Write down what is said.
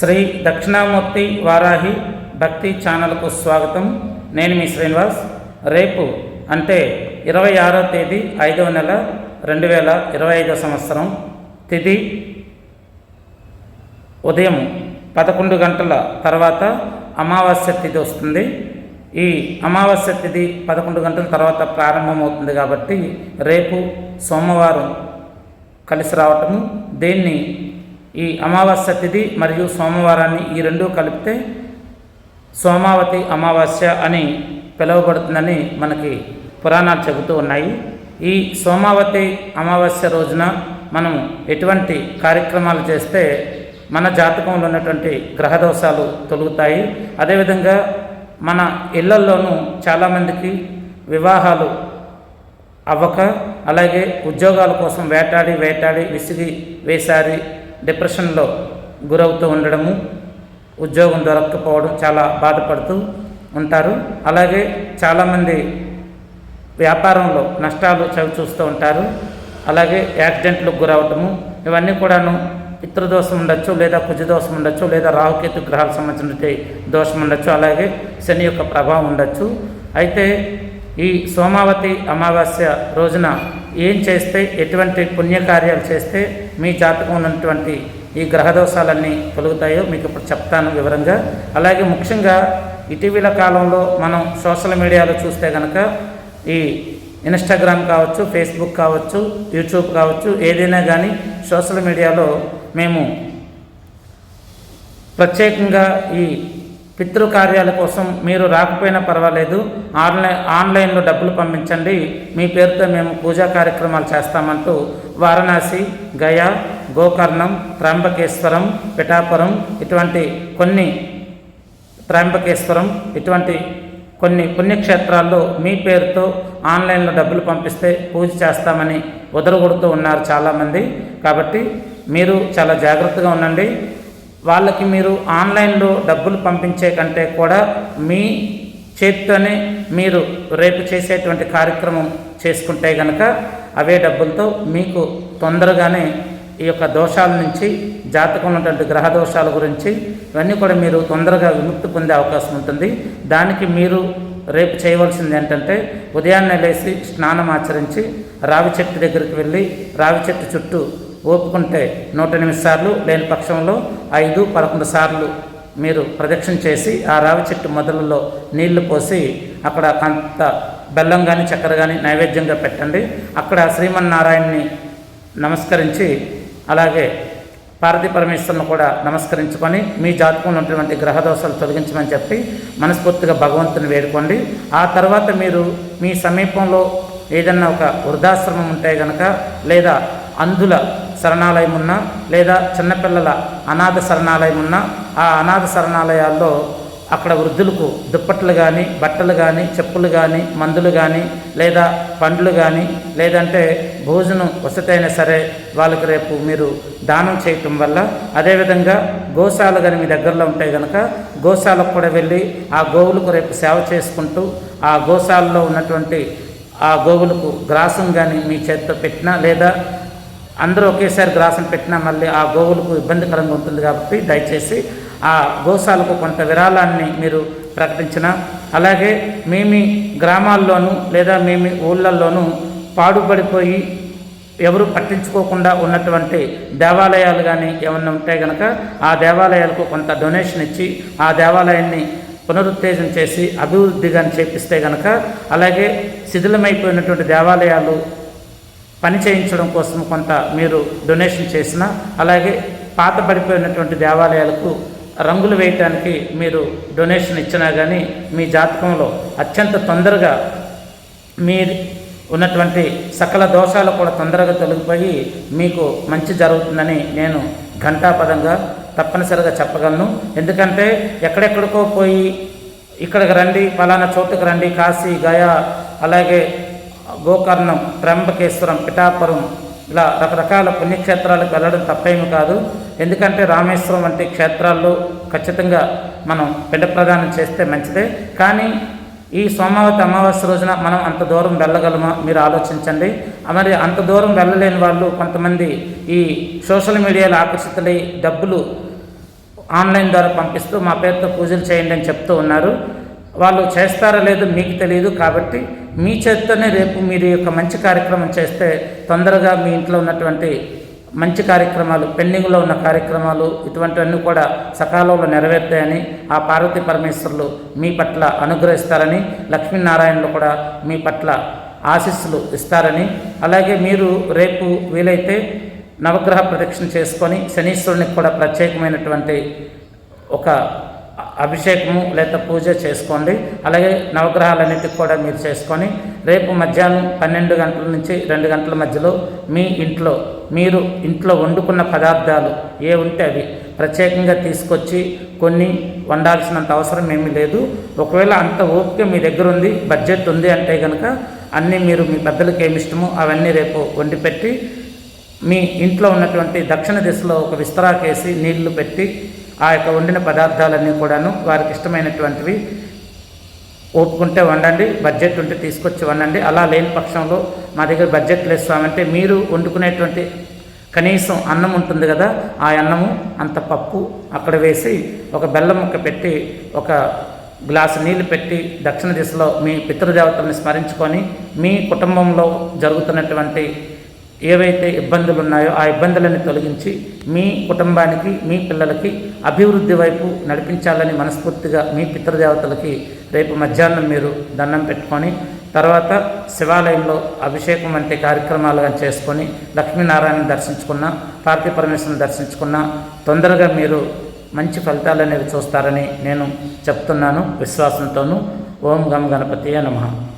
శ్రీ దక్షిణామూర్తి వారాహి భక్తి ఛానల్కు స్వాగతం. నేను మీ శ్రీనివాస్. రేపు అంటే ఇరవై ఆరో తేదీ ఐదవ నెల రెండు వేల ఇరవై ఐదో సంవత్సరం తిథి ఉదయం పదకొండు గంటల తర్వాత అమావాస్య తిథి వస్తుంది. ఈ అమావాస్య తిథి పదకొండు గంటల తర్వాత ప్రారంభమవుతుంది కాబట్టి రేపు సోమవారం కలిసి రావటము. దీన్ని ఈ అమావాస్య తిథి మరియు సోమవారాన్ని ఈ రెండు కలిపితే సోమావతి అమావాస్య అని పిలువబడుతుందని మనకి పురాణాలు చెబుతూ ఉన్నాయి. ఈ సోమావతి అమావాస్య రోజున మనం ఎటువంటి కార్యక్రమాలు చేస్తే మన జాతకంలో ఉన్నటువంటి గ్రహదోషాలు తొలుగుతాయి. అదేవిధంగా మన ఇళ్ళల్లోనూ చాలామందికి వివాహాలు అవ్వక అలాగే ఉద్యోగాల కోసం వేటాడి వేటాడి విసిగి వేసారి డిప్రెషన్లో గురవుతూ ఉండడము ఉద్యోగం దొరక్కపోవడం చాలా బాధపడుతూ ఉంటారు. అలాగే చాలామంది వ్యాపారంలో నష్టాలు చవి చూస్తూ ఉంటారు. అలాగే యాక్సిడెంట్లకు గురవటము ఇవన్నీ కూడాను పితృదోషం ఉండొచ్చు లేదా కుజదోషం ఉండొచ్చు లేదా రాహుకేతు గ్రహాలకు సంబంధించిన దోషం ఉండొచ్చు అలాగే శని యొక్క ప్రభావం ఉండొచ్చు. అయితే ఈ సోమావతి అమావాస్య రోజున ఏం చేస్తే ఎటువంటి పుణ్యకార్యాలు చేస్తే మీ జాతకం ఉన్నటువంటి ఈ గ్రహదోషాలన్నీ కలుగుతాయో మీకు ఇప్పుడు చెప్తాను వివరంగా. అలాగే ముఖ్యంగా ఇటీవల కాలంలో మనం సోషల్ మీడియాలో చూస్తే కనుక ఈ ఇన్స్టాగ్రామ్ కావచ్చు ఫేస్బుక్ కావచ్చు యూట్యూబ్ కావచ్చు ఏదైనా కానీ సోషల్ మీడియాలో మేము ప్రత్యేకంగా ఈ పితృ కార్యాల కోసం మీరు రాకపోయినా పర్వాలేదు. ఆన్లైన్ ఆన్లైన్లో డబ్బులు పంపించండి. మీ పేరుతో మేము పూజా కార్యక్రమాలు చేస్తామంటూ వారణాసి గయా గోకర్ణం త్రంబకేశ్వరం పిఠాపురం ఇటువంటి కొన్ని త్రంబకేశ్వరం ఇటువంటి కొన్ని పుణ్యక్షేత్రాల్లో మీ పేరుతో ఆన్లైన్లో డబ్బులు పంపిస్తే పూజ చేస్తామని వదలగొడుతూ ఉన్నారు చాలామంది. కాబట్టి మీరు చాలా జాగ్రత్తగా ఉండండి. వాళ్ళకి మీరు ఆన్లైన్లో డబ్బులు పంపించే కంటే కూడా మీ చేతితోనే మీరు రేపు చేసేటువంటి కార్యక్రమం చేసుకుంటే కనుక అవే డబ్బులతో మీకు తొందరగానే ఈ యొక్క దోషాల నుంచి జాతకంలో ఉన్నటువంటి గ్రహ దోషాల గురించి ఇవన్నీ కూడా మీరు తొందరగా విముక్తి పొందే అవకాశం ఉంటుంది. దానికి మీరు రేపు చేయవలసింది ఏంటంటే ఉదయాన్నే లేచి స్నానం ఆచరించి రావి చెట్టు దగ్గరికి వెళ్ళి రావి చెట్టు చుట్టూ ఓపుకుంటే నూట ఎనిమిది సార్లు లేని పక్షంలో ఐదు పదకొండు సార్లు మీరు ప్రదక్షిణ చేసి ఆ రావి చెట్టు మొదలలో నీళ్ళు పోసి అక్కడ కొంత బెల్లం కానీ చక్కెర కానీ నైవేద్యంగా పెట్టండి. అక్కడ శ్రీమన్నారాయణ్ణి నమస్కరించి అలాగే పార్వతి పరమేశ్వరుని కూడా నమస్కరించుకొని మీ జాతకంలో ఉన్నటువంటి గ్రహదోషాలు తొలగించమని చెప్పి మనస్ఫూర్తిగా భగవంతుని వేడుకోండి. ఆ తర్వాత మీరు మీ సమీపంలో ఏదన్నా ఒక వృద్ధాశ్రమం ఉంటే కనుక లేదా అంధుల శరణాలయం ఉన్నా లేదా చిన్నపిల్లల అనాథ శరణాలయం ఉన్నా ఆ అనాథ శరణాలయాల్లో అక్కడ వృద్ధులకు దుప్పట్లు కానీ బట్టలు కానీ చెప్పులు కానీ మందులు కానీ లేదా పండ్లు కానీ లేదంటే భోజనం వసతైనా సరే వాళ్ళకి రేపు మీరు దానం చేయటం వల్ల అదేవిధంగా గోశాల కానీ మీ దగ్గరలో ఉంటాయి కనుక గోశాలకు కూడా వెళ్ళి ఆ గోవులకు రేపు సేవ చేసుకుంటూ ఆ గోశాలలో ఉన్నటువంటి ఆ గోవులకు గ్రాసం కానీ మీ చేతితో పెట్టినా లేదా అందరూ ఒకేసారి గ్రాసం పెట్టినా మళ్ళీ ఆ గోవులకు ఇబ్బందికరంగా ఉంటుంది కాబట్టి దయచేసి ఆ గోశాలకు కొంత విరాళాన్ని మీరు ప్రకటించిన. అలాగే మేమి గ్రామాల్లోనూ లేదా మేమి ఊళ్ళల్లోనూ పాడుపడిపోయి ఎవరు పట్టించుకోకుండా ఉన్నటువంటి దేవాలయాలు కానీ ఏమన్నా ఉంటే కనుక ఆ దేవాలయాలకు కొంత డొనేషన్ ఇచ్చి ఆ దేవాలయాన్ని పునరుత్తేజం చేసి అభివృద్ధి కానీ చేపిస్తే కనుక అలాగే శిథిలమైపోయినటువంటి దేవాలయాలు పని చేయించడం కోసం కొంత మీరు డొనేషన్ చేసిన అలాగే పాత పడిపోయినటువంటి దేవాలయాలకు రంగులు వేయటానికి మీరు డొనేషన్ ఇచ్చినా కానీ మీ జాతకంలో అత్యంత తొందరగా మీ ఉన్నటువంటి సకల దోషాలు కూడా తొందరగా తొలగిపోయి మీకు మంచి జరుగుతుందని నేను ఘంటాపదంగా తప్పనిసరిగా చెప్పగలను. ఎందుకంటే ఎక్కడెక్కడికో పోయి ఇక్కడికి రండి ఫలానా చోటుకు రండి కాశీ గయా అలాగే గోకర్ణం త్రంబకేశ్వరం పిఠాపురం ఇలా రకరకాల పుణ్యక్షేత్రాలకు వెళ్ళడం తప్పేమి కాదు. ఎందుకంటే రామేశ్వరం వంటి క్షేత్రాల్లో ఖచ్చితంగా మనం పిండ ప్రదానం చేస్తే మంచిదే. కానీ ఈ సోమవతి అమావాస్య రోజున మనం అంత దూరం వెళ్ళగలమా? మీరు ఆలోచించండి. మరి అంత దూరం వెళ్ళలేని వాళ్ళు కొంతమంది ఈ సోషల్ మీడియాలో ఆకర్షితులై డబ్బులు ఆన్లైన్ ద్వారా పంపిస్తూ మా పేరుతో పూజలు చేయండి అని చెప్తూ ఉన్నారు. వాళ్ళు చేస్తారో లేదో మీకు తెలియదు కాబట్టి మీ చేత్తోనే రేపు మీరు యొక్క మంచి కార్యక్రమం చేస్తే తొందరగా మీ ఇంట్లో ఉన్నటువంటి మంచి కార్యక్రమాలు పెండింగ్లో ఉన్న కార్యక్రమాలు ఇటువంటివన్నీ కూడా సకాలంలో నెరవేర్తాయని ఆ పార్వతీ పరమేశ్వరులు మీ పట్ల అనుగ్రహిస్తారని లక్ష్మీనారాయణలు కూడా మీ పట్ల ఆశీస్సులు ఇస్తారని అలాగే మీరు రేపు వీలైతే నవగ్రహ ప్రదక్షిణ చేసుకొని శనీశ్వరునికి కూడా ప్రత్యేకమైనటువంటి ఒక అభిషేకము లేదా పూజ చేసుకోండి. అలాగే నవగ్రహాలన్నిటికి కూడా మీరు చేసుకొని రేపు మధ్యాహ్నం పన్నెండు గంటల నుంచి రెండు గంటల మధ్యలో మీ ఇంట్లో మీరు ఇంట్లో వండుకున్న పదార్థాలు ఏ ఉంటే అవి ప్రత్యేకంగా తీసుకొచ్చి కొన్ని వండాల్సినంత అవసరం ఏమీ లేదు. ఒకవేళ అంత ఓపిక మీ దగ్గర ఉంది బడ్జెట్ ఉంది అంటే కనుక అన్నీ మీరు మీ పెద్దలకు ఏమి ఇష్టమో అవన్నీ రేపు వండి పెట్టి మీ ఇంట్లో ఉన్నటువంటి దక్షిణ దిశలో ఒక విస్తరాకేసి నీళ్ళు పెట్టి ఆ యొక్క వండిన పదార్థాలన్నీ కూడాను వారికి ఇష్టమైనటువంటివి ఒప్పుకుంటే వండండి బడ్జెట్ ఉంటే తీసుకొచ్చి వండండి. అలా లేని పక్షంలో మా దగ్గర బడ్జెట్ లేదు స్వామి అంటే మీరు వండుకునేటువంటి కనీసం అన్నం ఉంటుంది కదా ఆ అన్నము అంత పప్పు అక్కడ వేసి ఒక బెల్లం ముక్క పెట్టి ఒక గ్లాసు నీళ్ళు పెట్టి దక్షిణ దిశలో మీ పితృదేవతల్ని స్మరించుకొని మీ కుటుంబంలో జరుగుతున్నటువంటి ఏవైతే ఇబ్బందులు ఉన్నాయో ఆ ఇబ్బందులను తొలగించి మీ కుటుంబానికి మీ పిల్లలకి అభివృద్ధి వైపు నడిపించాలని మనస్ఫూర్తిగా మీ పితృదేవతలకి రేపు మధ్యాహ్నం మీరు దండం పెట్టుకొని తర్వాత శివాలయంలో అభిషేకం వంటి కార్యక్రమాలు చేసుకొని లక్ష్మీనారాయణ దర్శించుకున్న పార్తీ పరమేశ్వరం దర్శించుకున్న తొందరగా మీరు మంచి ఫలితాలు అనేవి చూస్తారని నేను చెప్తున్నాను విశ్వాసంతోనూ. ఓం గం గణపతి నమః.